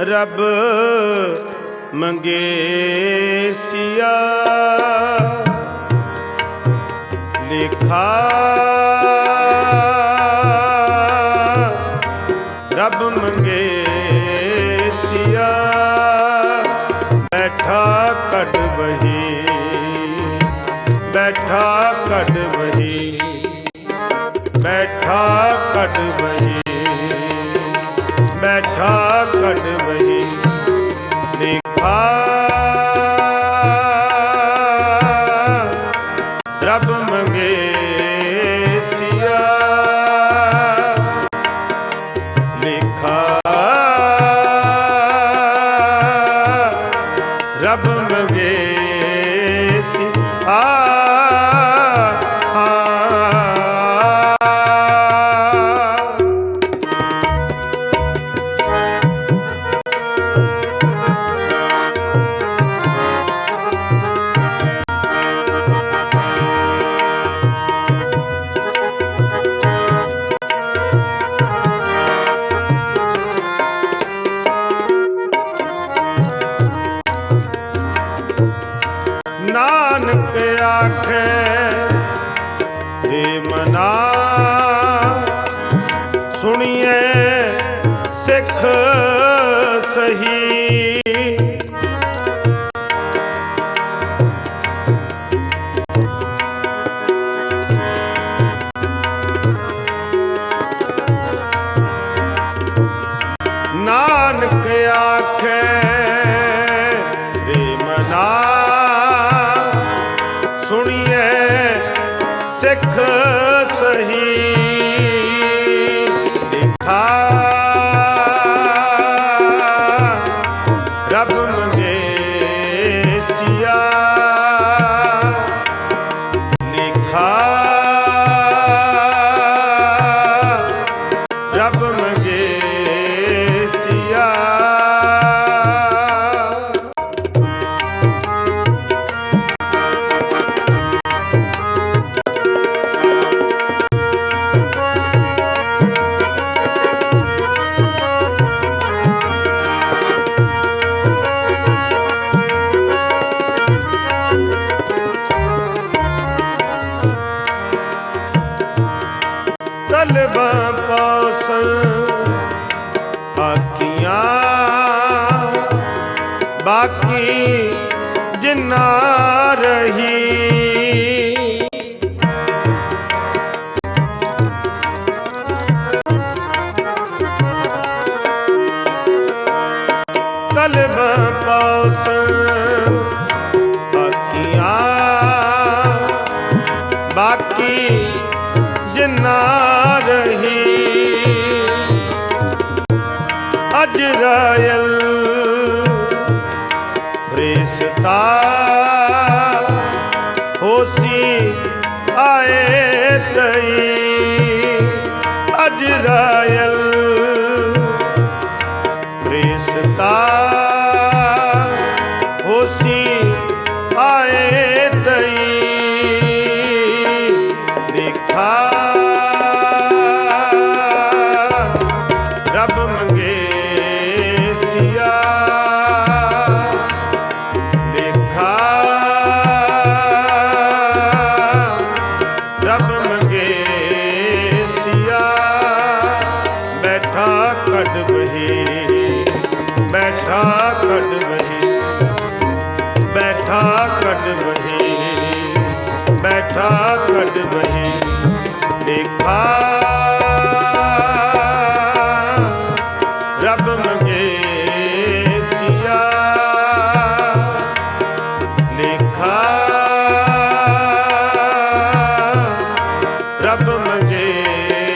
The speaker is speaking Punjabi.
ਰਬ ਮੰਗੇਸੀਆ ਲਿਖਾ। ਰੱਬ ਮੰਗੇਸੀਆ ਬੈਠਾ ਕੱਢ ਬਹੀ ਬੈਠਾ ਕੱਢ ਬਹੀ ਬੈਠਾ ਕੱਢ ਬਹੀ ਬੈਠਾ ਕੱਢ ਬਹੀ ਲਿਖਾ ਰੱਬ ਮੰਗੇਸੀਆ ਆਖੇ ਰੇ ਮਨਾ ਸੁਣੀਏ ਸਿੱਖ ਸਹੀ ਸੁਣੀਏ ਸਿੱਖ ਸਹੀ। ਲਿਖਾ ਤਲਬਾਂ ਪੌਸਲ ਆਕੀਆਂ ਬਾਕੀ ਜਿੰਨਾ ਰਹੀ। ਤਲਬਾਂ ਪੌਸਲ ਆਕੀਆਂ ਬਾਕੀ ਜਿੰਨਾ ਰਹੀ। ਅਜਰਾਇਲ ਰਿਸ਼ਤਾ ਹੋਸੀ ਆਏ ਤਈ। ਅਜਰਾਇਲ ਰਿਸ਼ਤਾ ਹੋਸੀ ਬੈਠਾ ਕੱਢ ਬਹੀ ਬੈਠਾ ਕੱਢ ਬਹੀ ਬੈਠਾ ਕੱਢ ਬਹੀ ਦੇਖਾ ਰੱਬ ਮੰਗੇਸੀਆ ਰੱਬ ਮੰਗੇ